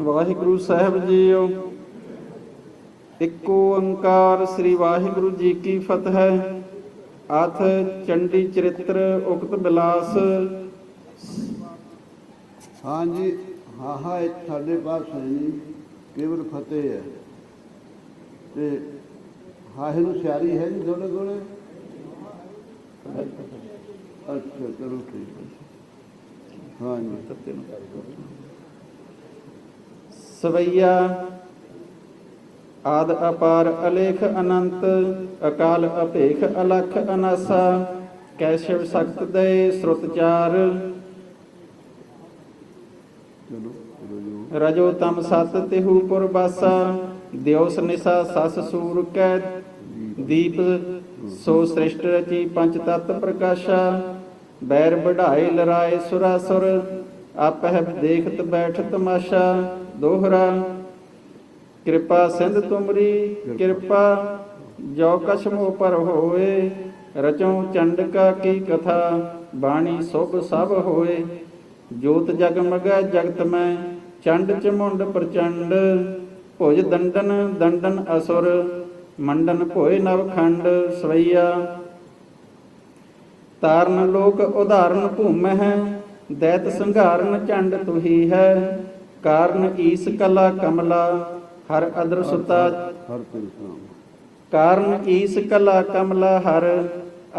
ਵਾਹਿਗੁਰੂ ਸਾਹਿਬ JIO. ਇੱਕੋ ਓੰਕਾਰ ਸ੍ਰੀ ਵਾਹਿਗੁਰੂ ਜੀ ਕੀ ਫਤਿਹ। ਆਥ ਚੰਡੀ ਚਰਿਤ੍ਰ ਉਕਤ ਬਿਲਾਸ। ਹਾਂਜੀ, ਹਾਂ ਹਾਂ ਸਾਡੇ ਪਾਸ ਹੈ ਨਹੀਂ ਕੇਵਲ ਫਤਿਹ ਹੈ। ਤੇ ਹਾਹੇ ਨੂੰ ਸਿਆਰੀ ਹੈ ਜੀ ਤੁਹਾਡੇ ਕੋਲੇ? ਅੱਛਾ, ਚਲੋ ਠੀਕ ਹੈ। ਹਾਂਜੀ। ਸਵਈਆ। ਆਦ ਅਪਾਰ ਅਲੇਖ ਅਨੰਤ, ਅਕਾਲ ਅਭੇਖ ਅਲਖ ਅਨਾਸਾ। ਕੈਸ਼ਵ ਸਖਤ ਦੇ ਸ਼ਰੁਤ ਰਜੋ ਤਮ ਸਤ ਤਿਹੂ ਪੁਰ ਬਾਸਾ। ਦਿਉਸ ਨਿਸਾ ਸਸ ਸੂਰ ਕੈ ਦੀਪ। ਸੋ ਸ੍ਰਿਸ਼ਟ ਰਚੀ ਪੰਜ ਤਤ ਪ੍ਰਕਾਸ਼ਾ। ਬੈਰ ਵਢਾਏ ਲਰਾਏ ਸੁਰਾਸੁਰ। ਆਪਹਿ ਦੇਖਤ ਬੈਠ ਤਮਾਸ਼ਾ ਦੋਹਰਾ, ਕਿਰਪਾ ਸਿੰਧ ਤੁਮਰੀ, ਕਿਰਪਾ ਜੋ ਕਛ ਮੋ ਪਰ ਹੋਏ, ਰਚੋ ਚੰਡਕਾ ਕੀ ਕਥਾ, ਬਾਣੀ ਸੁਭ ਸਭ ਹੋਏ। ਜੋਤ ਜਗਮਗੈ ਜਗਤ ਮੈਂ, ਚੰਡ ਚਮੁੰਡ ਪ੍ਰਚੰਡ। ਭੁਜ ਦੰਡਨ ਦੰਡਨ ਅਸੁਰ, ਮੰਡਨ ਭੋਏ ਨਵਖੰਡ ਸਵਈਆ। ਤਾਰਨ ਲੋਕ ਉਦਾਹਰਨ ਭੂਮੈ ਹੈ ਦੈਤ ਸੰਘਾਰਨ ਚੰਡ ਤੁਹੀ ਹੈ। ਕਾਰਨ ਈਸ ਕਲਾ ਕਮਲਾ ਹਰ ਅਦਰ ਸੁਤਾ ਹਰ ਸਲਾਮ ਕਾਰਨ ਈਸ ਕਲਾ ਕਮਲਾ ਹਰ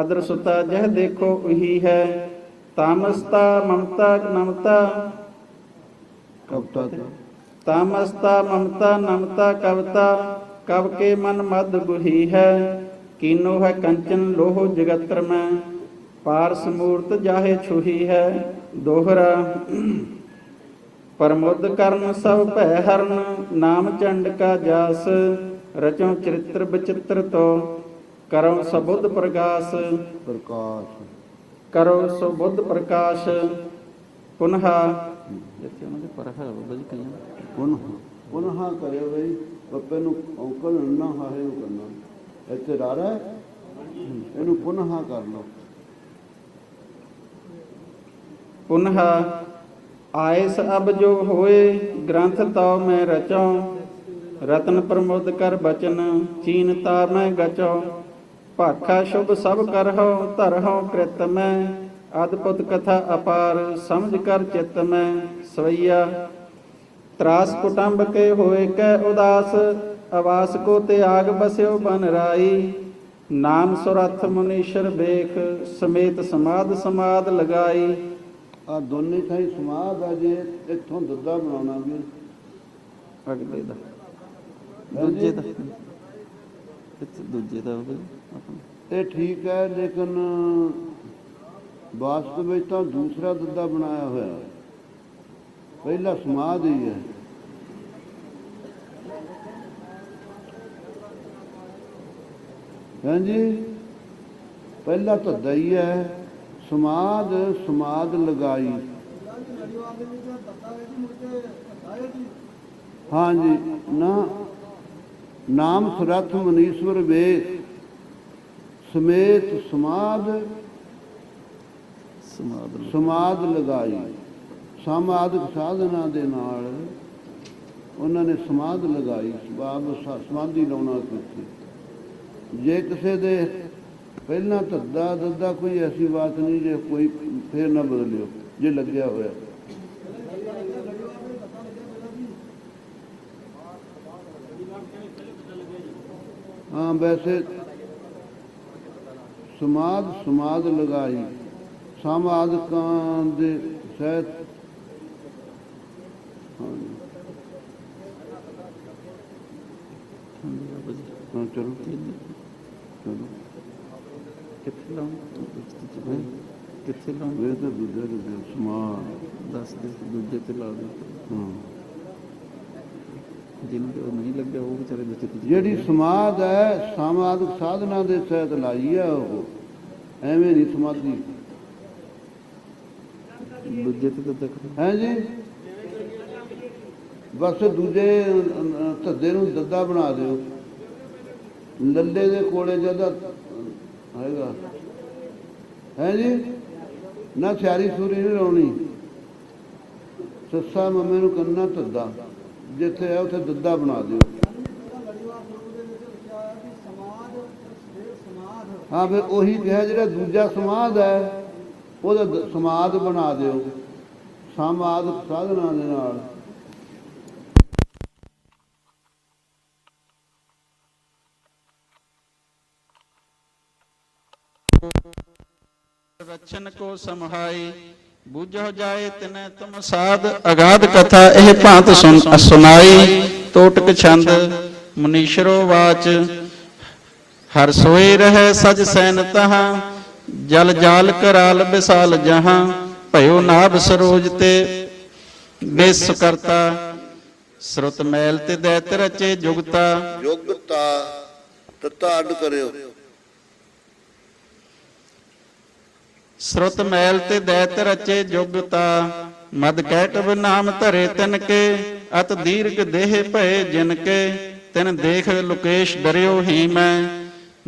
ਅਦਰ ਸੁਤਾ ਜਹ ਦੇਖੋ ਉਹੀ ਹੈ। ਤਾਮਸਤਾ ਮਮਤਾ ਨਮਤਾ। ਕਪਤਾ ਤਾ। ਤਾਮਸਤਾ ਮਮਤਾ ਨਮਤਾ ਕਵਤਾ ਕਵ ਕੇ ਮਨ ਮਦ ਗੁਹੀ ਹੈ। ਕੀਨੋ ਹੈ ਕੰਚਨ ਲੋਹ ਜਗਤਰ ਮੈਂ ਪਾਰਸ ਮੂਰਤ ਜਾਹੇ ਛੁਹੀ ਹੈ। ਦੋਹਰਾ ਪਰਮੁੱਧ ਕਰਨ ਸਭ ਭੈ ਹਰਨ ਨਾਮ ਚੰਡ ਕਾ ਜਾਸ ਰਚੋ ਚਰਿਤ੍ਰ ਬਚਿੱਤਰ ਤੋ ਕਰੋ ਸਬੁੱਧ ਪ੍ਰਗਾਸ। ਪ੍ਰਕਾਸ਼। ਕਰੋ ਸੋ ਬੁੱਧ ਪ੍ਰਕਾਸ਼ ਪੁਨਹ। ਇੱਥੇ ਉਹਨਾਂ ਦੇ ਪਰਖ ਹੈ ਬਾਬਾ ਜੀ ਕਈਆਂ ਪੁਨਹ। ਪੁਨਹ ਕਰਿਓ ਬਈ ਪੱਪੇ ਨੂੰ ਔਂਕਲ ਨਾ ਹਾਹੇ ਨੂੰ ਕਰਨਾ। ਇੱਥੇ ਰਾਰਾ ਹੈ, ਇਹਨੂੰ ਪੁਨਹ ਕਰ ਲਓ। ਪੁਨਹ। ਆਇਸ ਅਬ ਜੋ ਹੋਏ, ਗ੍ਰੰਥ ਤਉ ਮੈਂ ਰਚਉ। ਰਤਨ ਪ੍ਰਮੋਦ ਕਰ ਬਚਨ ਚੀਨਤਾ ਮੈਂ ਗਚਉ। ਭਾਖਾ ਸ਼ੁਭ ਸਭ ਕਰਹੁ ਧਰਹੁ ਕ੍ਰਿਤ ਮੈਂ। ਅਦਭੁਤ ਕਥਾ ਅਪਾਰ, ਸਮਝ ਕਰ ਚਿਤ ਮੈਂ। ਸਵਈਆ, ਤਰਾਸ ਕੁਟੰਬ ਕੇ ਹੋਏ ਕੈ ਉਦਾਸ। ਆਵਾਸ ਕੋ ਤਿਆਗ ਬਸਿਓ ਬਨ ਰਾਈ। ਨਾਮ ਸੁਰਥ ਮੁਨੀਸ਼ਰ ਬੇਖ ਸਮੇਤ ਸਮਾਦ ਸਮਾਦ ਲਗਾਈ। ਆ ਦੋਨੇ ਥਾਈ ਸਮਾਦ ਆ ਜੇ ਇੱਥੋਂ ਦੱਦਾ ਬਣਾਉਣਾ ਵੀ। ਅਗਲੇ ਦਾ। ਦੂਜੇ ਦਾ। ਇੱਥੇ ਦੂਜੇ ਦਾ ਆਪਣਾ। ਇਹ ਠੀਕ ਹੈ ਲੇਕਿਨ ਵਾਸਤਵ ਵਿੱਚ ਤਾਂ ਦੂਸਰਾ ਦੱਦਾ ਬਣਾਇਆ ਹੋਇਆ ਪਹਿਲਾ ਸਮਾਦ ਹੀ ਹੈ। ਹਾਂਜੀ। ਪਹਿਲਾ ਧੱਦਾ ਹੀ ਹੈ। ਸਮਾਦ ਸਮਾਦ ਲਗਾਈ। ਹਾਂਜੀ ਨਾ ਨਾਮ ਸੁਰਥ ਮਨੀਸ਼ਵਰ ਵੇ ਸਮੇਤ ਸਮਾਦ ਸਮਾਦ। ਸਮਾਦ ਲਗਾਈ। ਸਮਾਦਿਕ ਸਾਧਨਾ ਦੇ ਨਾਲ ਉਹਨਾਂ ਨੇ ਸਮਾਦ ਲਗਾਈ। ਸਬਾਬ ਸਮਾਧੀ ਲਾਉਣਾ ਕੀਤੀ ਜੇ ਕਿਸੇ ਦੇ ਪਹਿਲਾਂ ਧੱਦਾ ਦੱਦਾ ਕੋਈ ਐਸੀ ਬਾਤ ਨਹੀਂ ਜੇ ਕੋਈ ਫੇਰ ਨਾ ਬਦਲਿਓ, ਜੇ ਲੱਗਿਆ ਹੋਇਆ। ਹਾਂ, ਵੈਸੇ ਸਮਾਦ ਸਮਾਦ ਲਗਾਈ, ਸਮਾਦਕਾਂ ਦੇ ਸਹਿਤ। ਹਾਂ, ਚਲੋ। ਚਲੋ। ਕਿੱਥੇ ਲਾਉਂ ਕਿੱਥੇ ਲਾਉਂ ਇਹ ਤਾਂ ਦੂਜਾ ਦੂਜਾ ਸਮਾਦ ਦੱਸ ਦੇ ਦੂਜੇ ਤੇ ਲਾ ਦੇ ਹਾਂ ਜਿਹਨੂੰ ਉਹ ਨਹੀਂ ਲੱਗਿਆ ਉਹ ਵਿਚਾਰੇ ਵਿੱਚ ਤੇ ਜਿਹੜੀ ਸਮਾਦ ਹੈ ਸਮਾਦਿਕ ਸਾਧਨਾ ਦੇ ਸਹਿਤ ਲਾਈ ਹੈ ਉਹ। ਐਵੇਂ ਨਹੀਂ ਸਮਾਧੀ। ਦੂਜੇ ਤੇ ਤਾਂ ਦੇਖ ਹੈ ਜੀ? ਬਸ ਦੂਜੇ ਅਹ, ਧੱਦੇ ਨੂੰ ਦੱਦਾ ਬਣਾ ਦਿਓ। ਲੱਲੇ ਦੇ ਕੋਲੇ ਜਦਾ ਹੈਗਾ ਹੈ ਜੀ? ਨਾ ਸਿਆਰੀ ਸੂਰੀ ਨਹੀਂ ਲਾਉਣੀ। ਸੱਸਾ ਮੰਮੇ ਨੂੰ ਕੰਨਾ ਤੱਦਾ ਜਿੱਥੇ ਹੈ ਉੱਥੇ ਦੱਦਾ ਬਣਾ ਦਿਓ। ਹਾਂ, ਫਿਰ ਉਹੀ ਕਿਹਾ ਜਿਹੜਾ ਦੂਜਾ ਸਮਾਧ ਹੈ, ਉਹਦਾ ਦ- ਸਮਾਧ ਬਣਾ ਦਿਓ। ਸਮਾਦ ਸਾਧਨਾ ਦੇ ਨਾਲ। ਰਚਨ ਕੋ ਸਮਹਾਈ, ਬੁਝੋ ਜਾਏ ਤਿਨੈ ਤੁਮ ਸਾਧ। ਅਗਾਧ ਕਥਾ ਇਹ ਭਾਂਤ ਸੁਨ ਸੁਨਾਈ ਤੋਟਕ ਛੰਦ, ਮੁਨੀਸ਼ਰੋ ਵਾਚ। ਹਰ ਸੋਏ ਰਹਿ ਸਜ ਸੈਨ ਤਹਾਂ, ਜਲ ਜਾਲ ਕਰਾਲ ਬਿਸਾਲ ਜਹਾਂ। ਭਇਓ ਨਾਭ ਸਰੋਜ ਤੇ ਬੇਸ ਕਰਤਾ ਸਰੁਤ ਮੈਲ ਤੇ ਦੈਤ ਰਚੇ ਜੁਗਤਾ। ਯੋਗਤਾ ਤਤਾ ਅੱਡ ਕਰਿਓ। ਸਰੁਤ ਮੈਲ ਤੇ ਦੈਤ ਰਚੇ ਜੁਗਤਾ, ਮਦ ਕੈਟਵ ਨਾਮ ਧਰੇ ਤਿਨ ਕੇ ਅਤ ਦੀਰਘ ਦੇਹ ਭਏ ਜਿਨ ਕੇ ਤਿਨ ਦੇਖ ਲੁਕੇਸ਼ ਡਰਿਓ ਹੀ ਮੈਂ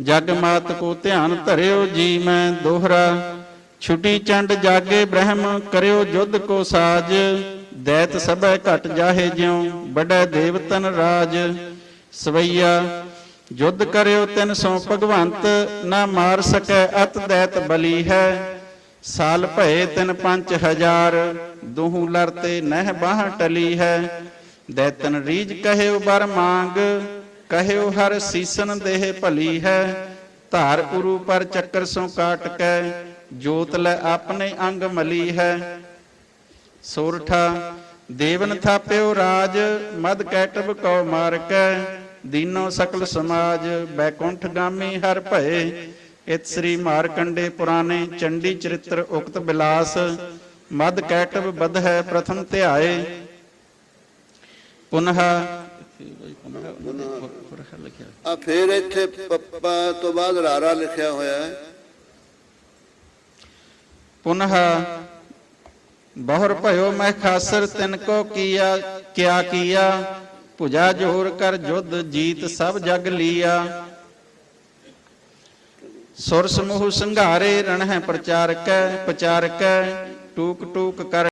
ਜਗ ਮਾਤ ਕੋ ਧਿਆਨ ਧਰਿਓ ਜੀ ਮੈਂ ਦੋਹਰਾ, ਛੁਟੀ ਚੰਡ ਜਾਗੇ ਬ੍ਰਹਮ ਕਰਿਓ ਜੁਧ ਕੋ ਸਾਜ, ਦੈਤ ਸਭੈ ਘਟ ਜਾਹੇ ਜਿਉ ਵੱਡਾ ਦੇਵਤਨ ਰਾਜ, ਸਵਈਆ, ਜੁਧ ਕਰਿਓ ਤਿਨ ਸੋ ਭਗਵੰਤ, ਨਾ ਮਾਰ ਸਕੈ ਅਤ ਦੈਤ ਬਲੀ ਹੈ ਸਾਲ ਭਏ ਤਿਨ ਪੰਜ ਹਜ਼ਾਰ, ਦੁਹੂ ਲਰਤੇ ਨਹਿ ਬਾਹ ਟਲੀ ਹੈ। ਦੈਤਨ ਰੀਜ ਕਹਿਓ ਬਰ ਮੰਗ, ਕਹਿਓ ਹਰ ਸੀਸਨ ਦੇਹ ਭਲੀ ਹੈ। ਧਾਰ ਉਰੂ ਪਰ ਚੱਕਰ ਸੋ ਕਾਟ ਕੈ, ਜੋਤ ਲੈ ਆਪਣੇ ਅੰਗ ਮਲੀ ਹੈ। ਸੋਰਠਾ, ਦੇਵਨ ਥਾਪਿਓ ਰਾਜ, ਮਦ ਕੈਟਬ ਮਾਰ ਕੈ। ਦੀਨੋ ਸਕਲ ਸਮਾਜ ਬੈਕੁੰਠ ਗਾਮੀ ਹਰ ਭਏ। ਇਤ ਸ੍ਰੀ ਮਾਰਕੰਡੇ ਪੁਰਾਣੇ ਚੰਡੀ ਚਰਿਤ੍ਰ ਉਕਤ ਬਿਲਾਸ ਮਦ ਕੈਟਬ ਬਧ ਹੈ ਪ੍ਰਥਮ ਧਿਆਏ। ਪੁਨਹ ਆ ਫੇਰ ਇੱਥੇ ਪੱਪਾ ਤੋਂ ਬਾਅਦ ਰਾਰਾ ਲਿਖਿਆ ਹੋਇਆ ਹੈ। ਪੁਨਹ ਬਹੁਰ ਭਇਓ ਮੈਂ ਖਾਸਰ ਤਿਨ ਕੋ ਕੀਆ ਕਿਆ ਕੀਆ ਭੁਜਾ ਜੋਰ ਕਰ ਜੁਧ ਜੀਤ ਸਭ ਜਗ ਲੀਆ। ਸੁਰ ਸਮੂਹ ਸੰਘਾਰੇ ਰਣ ਹੈ ਪ੍ਰਚਾਰਕੈ ਪ੍ਰਚਾਰਕੈ ਟੂਕ ਟੂਕ ਕਰ